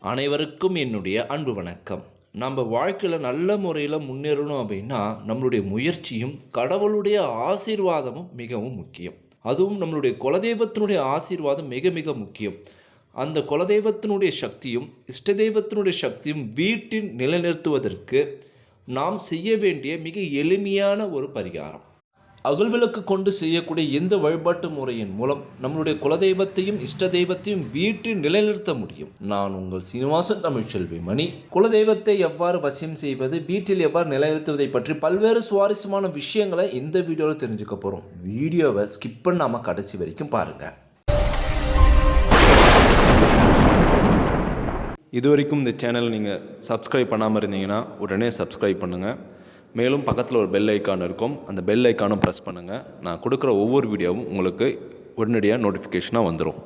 அனைவருக்கும் என்னுடைய அன்பு வணக்கம். நம்ம வாழ்க்கையில் நல்ல முறையில் முன்னேறணும் அப்படின்னா நம்மளுடைய முயற்சியும் கடவுளுடைய ஆசீர்வாதமும் மிகவும் முக்கியம். அதுவும் நம்மளுடைய குலதெய்வத்தினுடைய ஆசீர்வாதம் மிக மிக முக்கியம். அந்த குலதெய்வத்தினுடைய சக்தியும் இஷ்ட தெய்வத்தினுடைய சக்தியும் வீட்டில் நிலைநிறுத்துவதற்கு நாம் செய்ய வேண்டிய மிக எளிமையான ஒரு பரிகாரம். அகல்விளக்கு கொண்டு செய்யக்கூடிய எந்த வழிபாட்டு முறையின் மூலம் நம்மளுடைய குலதெய்வத்தையும் இஷ்ட தெய்வத்தையும் வீட்டில் நிலைநிறுத்த முடியும்? நான் உங்கள் சீனிவாசன் தமிழ்ச்செல்வி மணி. குலதெய்வத்தை எவ்வாறு வசியம் செய்வது வீட்டில் எவ்வாறு நிலைநிறுத்துவதை பற்றி பல்வேறு சுவாரஸ்யமான விஷயங்களை இந்த வீடியோவில் தெரிஞ்சுக்க போகிறோம் வீடியோவை ஸ்கிப் பண்ணாமல் கடைசி வரைக்கும் பாருங்கள் இது வரைக்கும் இந்த சேனல் நீங்கள் சப்ஸ்கிரைப் பண்ணாமல் இருந்தீங்கன்னா உடனே சப்ஸ்கிரைப் பண்ணுங்கள் மேலும் பக்கத்தில் ஒரு பெல் ஐக்கான் இருக்கும். அந்த பெல் ஐக்கானும் ப்ரெஸ் பண்ணுங்கள் நான் கொடுக்குற ஒவ்வொரு வீடியோவும் உங்களுக்கு உடனடியாக நோட்டிஃபிகேஷனாக வந்துடும்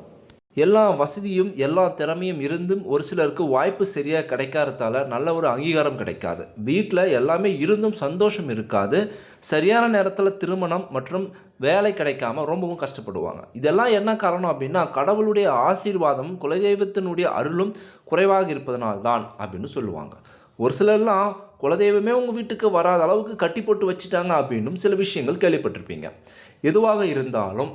எல்லா வசதியும் எல்லா திறமையும் இருந்தும் ஒரு சிலருக்கு வாய்ப்பு சரியாக கிடைக்காததால நல்ல ஒரு அங்கீகாரம் கிடைக்காது. வீட்டில் எல்லாமே இருந்தும் சந்தோஷம் இருக்காது. சரியான நேரத்தில் திருமணம் மற்றும் வேலை கிடைக்காம ரொம்பவும் கஷ்டப்படுவாங்க. இதெல்லாம் என்ன காரணம் அப்படின்னா கடவுளுடைய ஆசீர்வாதமும் குலதெய்வத்தினுடைய அருளும் குறைவாக இருப்பதனால்தான் அப்படின்னு சொல்லுவாங்க. ஒரு சிலர்லாம் குலதெய்வமே உங்கள் வீட்டுக்கு வராத அளவுக்கு கட்டி போட்டு வச்சுட்டாங்க அப்படின்னும் சில விஷயங்கள் கேள்விப்பட்டிருப்பீங்க. எதுவாக இருந்தாலும்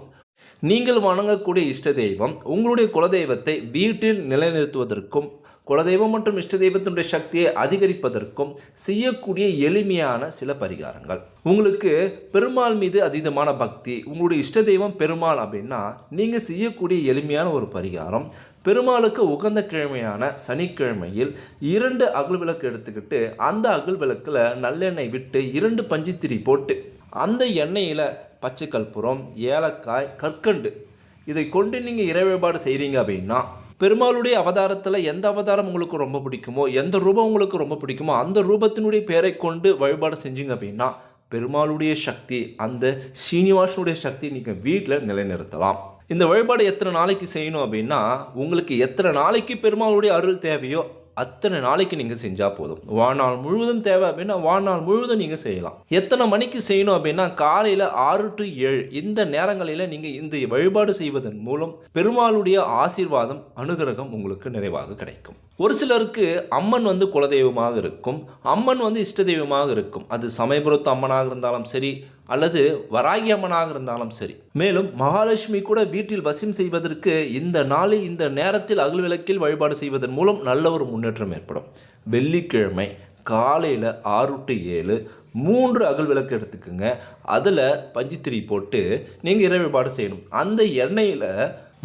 நீங்கள் வணங்கக்கூடிய இஷ்ட தெய்வம் உங்களுடைய குலதெய்வத்தை வீட்டில் நிலைநிறுத்துவதற்கும் குலதெய்வம் மற்றும் இஷ்ட தெய்வத்தினுடைய சக்தியை அதிகரிப்பதற்கும் செய்யக்கூடிய எளிமையான சில பரிகாரங்கள். உங்களுக்கு பெருமாள் மீது அதீதமான பக்தி உங்களுடைய இஷ்ட தெய்வம் பெருமாள் அப்படின்னா நீங்கள் செய்யக்கூடிய எளிமையான ஒரு பரிகாரம் பெருமாளுக்கு உகந்த கிழமையான சனிக்கிழமையில் இரண்டு அகல் விளக்கு எடுத்துக்கிட்டு அந்த அகல் விளக்கில் நல்லெண்ணெய் விட்டு இரண்டு பஞ்சுத்திரி போட்டு அந்த எண்ணெயில் பச்சை கற்பூரம் ஏலக்காய் கற்கண்டு இதை கொண்டு நீங்கள் இறை வழிபாடு செய்கிறீங்க அப்படின்னா பெருமாளுடைய அவதாரத்தில் எந்த அவதாரம் உங்களுக்கு ரொம்ப பிடிக்குமோ எந்த ரூபம் உங்களுக்கு ரொம்ப பிடிக்குமோ அந்த ரூபத்தினுடைய பெயரை கொண்டு வழிபாடு செஞ்சீங்க அப்படின்னா பெருமாளுடைய சக்தி அந்த சீனிவாசனுடைய சக்தி நீங்கள் வீட்டில் நிலைநிறுத்தலாம். இந்த வழிபாடு எத்தனை நாளைக்கு செய்யணும் அப்படின்னா உங்களுக்கு எத்தனை நாளைக்கு பெருமாளுடைய அருள் தேவையோ அத்தனை நாளைக்கு நீங்கள் செஞ்சால் போதும். வாழ்நாள் முழுவதும் தேவை அப்படின்னா வாழ்நாள் முழுவதும் நீங்கள் செய்யலாம். எத்தனை மணிக்கு செய்யணும் அப்படின்னா காலையில் ஆறு டு ஏழு இந்த நேரங்களில் நீங்கள் இந்த வழிபாடு செய்வதன் மூலம் பெருமாளுடைய ஆசீர்வாதம் அனுகிரகம் உங்களுக்கு நிறைவாக கிடைக்கும். ஒரு சிலருக்கு அம்மன் வந்து குலதெய்வமாக இருக்கும். அம்மன் வந்து இஷ்ட தெய்வமாக இருக்கும். அது சமயபுரத்து அம்மனாக இருந்தாலும் சரி அல்லது வராகி அம்மனாக இருந்தாலும் சரி. மேலும் மகாலட்சுமி கூட வீட்டில் வசியம் செய்வதற்கு இந்த நாளில் இந்த நேரத்தில் அகல் விளக்கில் வழிபாடு செய்வதன் மூலம் நல்ல ஒரு முன்னேற்றம் ஏற்படும். வெள்ளிக்கிழமை காலையில் ஆறு டு ஏழு மூன்று அகல் விளக்கு எடுத்துக்கோங்க. அதில் பஞ்சித்திரி போட்டு நீங்கள் இறை வழிபாடு செய்யணும். அந்த எண்ணெயில்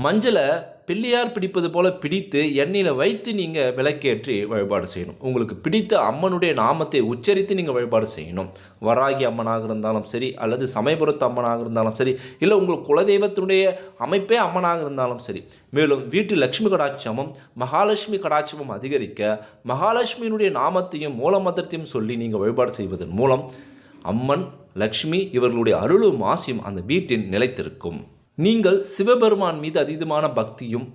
மஞ்சளை பிள்ளையார் பிடிப்பது போல பிடித்து எண்ணெயில் வைத்து நீங்கள் விளக்கேற்றி வழிபாடு செய்யணும். உங்களுக்கு பிடித்த அம்மனுடைய நாமத்தை உச்சரித்து நீங்கள் வழிபாடு செய்யணும். வராகி அம்மனாக இருந்தாலும் சரி அல்லது சமயபுரத்து அம்மனாக இருந்தாலும் சரி இல்லை உங்கள் குலதெய்வத்தினுடைய அமைப்பே அம்மனாக இருந்தாலும் சரி. மேலும் வீட்டில் லக்ஷ்மி கடாட்சமும் மகாலட்சுமி கடாட்சமும் அதிகரிக்க மகாலட்சுமியினுடைய நாமத்தையும் மூலமந்திரத்தையும் சொல்லி நீங்கள் வழிபாடு செய்வதன் மூலம் அம்மன் லக்ஷ்மி இவர்களுடைய அருளும் ஆசியும் அந்த வீட்டில் நிலைத்திருக்கும். நீங்கள் சிவபெருமான் மீது அதீதமான பக்தியும்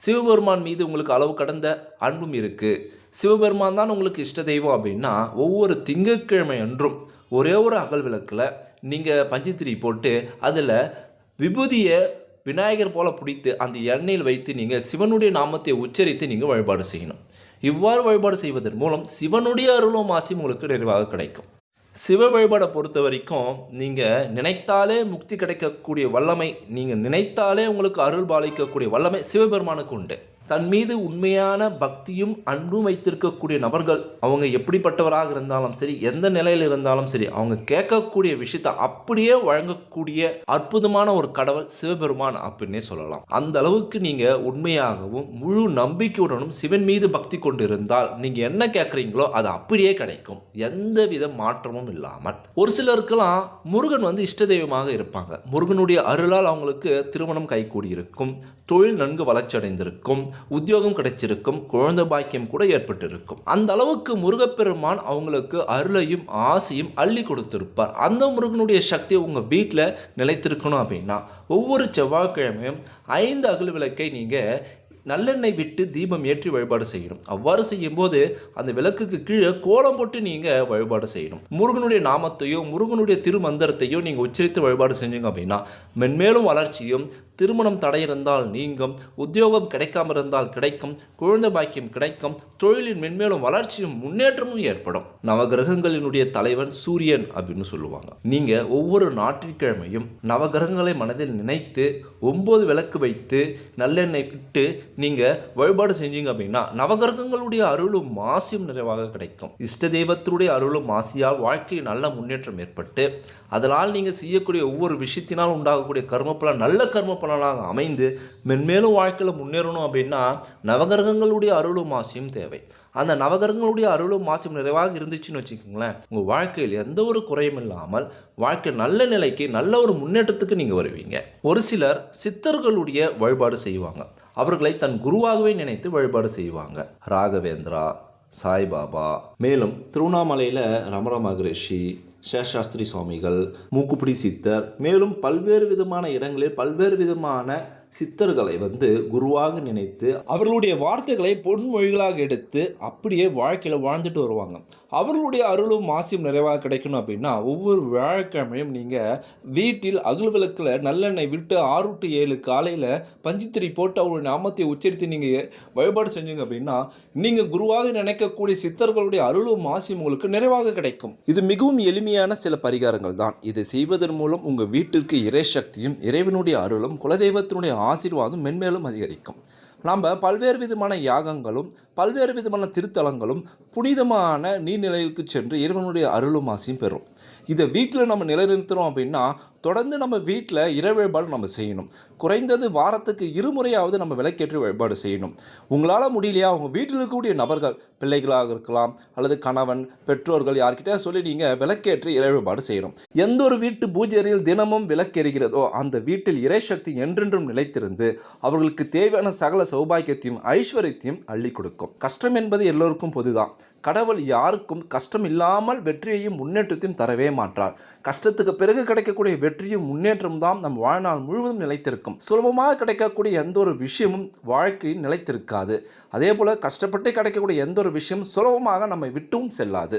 சிவபெருமான் மீது உங்களுக்கு அளவு கடந்த அன்பும் இருக்குது சிவபெருமான் தான் உங்களுக்கு இஷ்ட தெய்வம் அப்படின்னா ஒவ்வொரு திங்கட்கிழமை அன்றும் ஒரே ஒரு அகல் விளக்கில் நீங்கள் பஞ்சித்திரி போட்டு அதில் விபூதியை விநாயகர் போல பிடித்து அந்த எண்ணெயில் வைத்து நீங்கள் சிவனுடைய நாமத்தை உச்சரித்து நீங்கள் வழிபாடு செய்யணும். இவ்வாறு வழிபாடு செய்வதன் மூலம் சிவனுடைய அருளும் ஆசையும் உங்களுக்கு நிறைவாக கிடைக்கும். சிவ வழிபாடை பொறுத்த வரைக்கும் நீங்கள் நினைத்தாலே முக்தி கிடைக்கக்கூடிய வல்லமை நீங்கள் நினைத்தாலே உங்களுக்கு அருள் பாலிக்கக்கூடிய வல்லமை சிவபெருமானுக்கு உண்டு. தன் மீது உண்மையான பக்தியும் அன்பும் வைத்திருக்கக்கூடிய நபர்கள் அவங்க எப்படிப்பட்டவராக இருந்தாலும் சரி எந்த நிலையில் இருந்தாலும் சரி அவங்க கேட்கக்கூடிய விஷயத்தை அப்படியே வழங்கக்கூடிய அற்புதமான ஒரு கடவுள் சிவபெருமான் அப்படின்னே சொல்லலாம். அந்த அளவுக்கு நீங்கள் உண்மையாகவும் முழு நம்பிக்கையுடனும் சிவன் மீது பக்தி கொண்டு இருந்தால் நீங்கள் என்ன கேட்குறீங்களோ அது அப்படியே கிடைக்கும். எந்த வித மாற்றமும் இல்லாமல். ஒரு சிலருக்கெல்லாம் முருகன் வந்து இஷ்ட தெய்வமாக இருப்பாங்க. முருகனுடைய அருளால் அவங்களுக்கு திருமணம் கைகூடியிருக்கும் தொழில் நன்கு வளர்ச்சி அடைந்திருக்கும் உத்தியோகம் கிடைச்சிருக்கும் குழந்தை பாக்கியம் கூட ஏற்பட்டிருக்கும். அந்த அளவுக்கு முருகப்பெருமான் அவங்களுக்கு அருளையும் ஆசையும் அள்ளி கொடுத்திருப்பார். அந்த முருகனுடைய சக்தி உங்கள் வீட்டில் நிலைத்திருக்கணும் அப்படின்னா ஒவ்வொரு செவ்வாய்க்கிழமையும் ஐந்து அகல் விளக்கை நீங்கள் நல்லெண்ணெய் விட்டு தீபம் ஏற்றி வழிபாடு செய்யணும். அவ்வாறு செய்யும்போது அந்த விளக்குக்கு கீழே கோலம் போட்டு நீங்கள் வழிபாடு செய்யணும். முருகனுடைய நாமத்தையும் முருகனுடைய திருமந்திரத்தையோ நீங்கள் உச்சரித்து வழிபாடு செஞ்சீங்க அப்படின்னா மென்மேலும் வளர்ச்சியும் திருமணம் தடை இருந்தால் நீங்கும் உத்தியோகம் கிடைக்காம இருந்தால் கிடைக்கும் குழந்தை பாக்கியம் கிடைக்கும் தொழிலின் மென்மேலும் வளர்ச்சியும் முன்னேற்றமும் ஏற்படும். நவகிரகங்களினுடைய தலைவன் சூரியன் அப்படின்னு சொல்லுவாங்க. நீங்க ஒவ்வொரு ஞாயிற்றுக்கிழமையும் நவகிரகங்களை மனதில் நினைத்து ஒன்பது விளக்கு வைத்து நல்லெண்ணெய் விட்டு நீங்க வழிபாடு செஞ்சீங்க அப்படின்னா நவகிரகங்களுடைய அருளும் மாசியும் நிறைவாக கிடைக்கும். இஷ்ட தெய்வத்தினுடைய அருளும் மாசியால் வாழ்க்கையில் நல்ல முன்னேற்றம் ஏற்பட்டு அதனால் நீங்கள் செய்யக்கூடிய ஒவ்வொரு விஷயத்தினால் உண்டாகக்கூடிய கர்மப்பலன் நல்ல கர்மப்பலன் பலனாக அமைந்து மென்மேலும் வாழ்க்கையில் முன்னேறணும் அப்படின்னா நவகிரகங்களுடைய அருளும் மாசியும் தேவை. அந்த நவகிரகங்களுடைய அருளும் மாசியம் நிறைவாக இருந்துச்சுன்னு வச்சுக்கோங்களேன் உங்கள் வாழ்க்கையில் எந்த ஒரு குறையும் இல்லாமல் வாழ்க்கை நல்ல நிலைக்கு நல்ல ஒரு முன்னேற்றத்துக்கு நீங்கள் வருவீங்க. ஒரு சிலர் சித்தர்களுடைய வழிபாடு செய்வாங்க. அவர்களை தன் குருவாகவே நினைத்து வழிபாடு செய்வாங்க. ராகவேந்திரா சாய்பாபா மேலும் திருவண்ணாமலையில் ரமண மகரிஷி சேஷாஸ்திரி சுவாமிகள் மூக்குப்பிடி சித்தர் மேலும் பல்வேறு விதமான இடங்களில் பல்வேறு விதமான சித்தர்களை வந்து குருவாக நினைத்து அவர்களுடைய வார்த்தைகளை பொன்மொழிகளாக எடுத்து அப்படியே வாழ்க்கையில் வாழ்ந்துட்டு வருவாங்க. அவர்களுடைய அருளும் மாசியும் நிறைவாக கிடைக்கணும் அப்படின்னா ஒவ்வொரு வியாழக்கிழமையும் நீங்கள் வீட்டில் அகல் விளக்கில் நல்லெண்ணெய் விட்டு ஆறு டு ஏழு காலையில் பஞ்சுத்திரி போட்டு அவருடைய நாமத்தை உச்சரித்து நீங்கள் வழிபாடு செஞ்சீங்க அப்படின்னா நீங்கள் குருவாக நினைக்கக்கூடிய சித்தர்களுடைய அருளும் மாசியும் உங்களுக்கு நிறைவாக கிடைக்கும். இது மிகவும் எளிமையான சில பரிகாரங்கள் தான். இதை செய்வதன் மூலம் உங்கள் வீட்டிற்கு இறை சக்தியும் இறைவனுடைய அருளும் குலதெய்வத்தினுடைய ஆசீர்வாதம் மென்மேலும் அதிகரிக்கும். நாம் பல்வேறு விதமான யாகங்களும் பல்வேறு விதமான திருத்தலங்களும் புனிதமான நீர்நிலைகளுக்கு சென்று இறைவனுடைய அருளும் ஆசையும் பெறும். இதை வீட்டில் நம்ம நிலைநிறுத்துகிறோம் அப்படின்னா தொடர்ந்து நம்ம வீட்டில் இறை வழிபாடு நம்ம செய்யணும். குறைந்தது வாரத்துக்கு இருமுறையாவது நம்ம விலைக்கேற்று வழிபாடு செய்யணும். உங்களால் முடியலையா? உங்கள் வீட்டில் இருக்கக்கூடிய நபர்கள் பிள்ளைகளாக இருக்கலாம் அல்லது கணவன் பெற்றோர்கள் யார்கிட்டயா சொல்லி நீங்கள் விளக்கேற்று இறை வழிபாடு செய்யணும். எந்த ஒரு வீட்டு பூஜை தினமும் விளக்கெரிகிறதோ அந்த வீட்டில் இறை சக்தி என்றென்றும் நிலைத்திருந்து அவர்களுக்கு தேவையான சகல சௌபாக்கியத்தையும் ஐஸ்வர்யத்தையும் அள்ளி கொடுக்கும். கஷ்டம் என்பது எல்லோருக்கும் பொதுதான். கடவுள் யாருக்கும் கஷ்டம் இல்லாமல் வெற்றியையும் முன்னேற்றத்தையும் தரவே மாட்டார். கஷ்டத்துக்கு பிறகு கிடைக்கக்கூடிய வெற்றியும் முன்னேற்றம் தான் நம் வாழ்நாள் முழுவதும் நிலைத்திருக்கும். சுலபமாக கிடைக்கக்கூடிய எந்த ஒரு விஷயமும் வாழ்க்கையில் நிலைத்திருக்காது. அதே போல் கஷ்டப்பட்டு கிடைக்கக்கூடிய எந்த ஒரு விஷயமும் சுலபமாக நம்மை விட்டும் செல்லாது.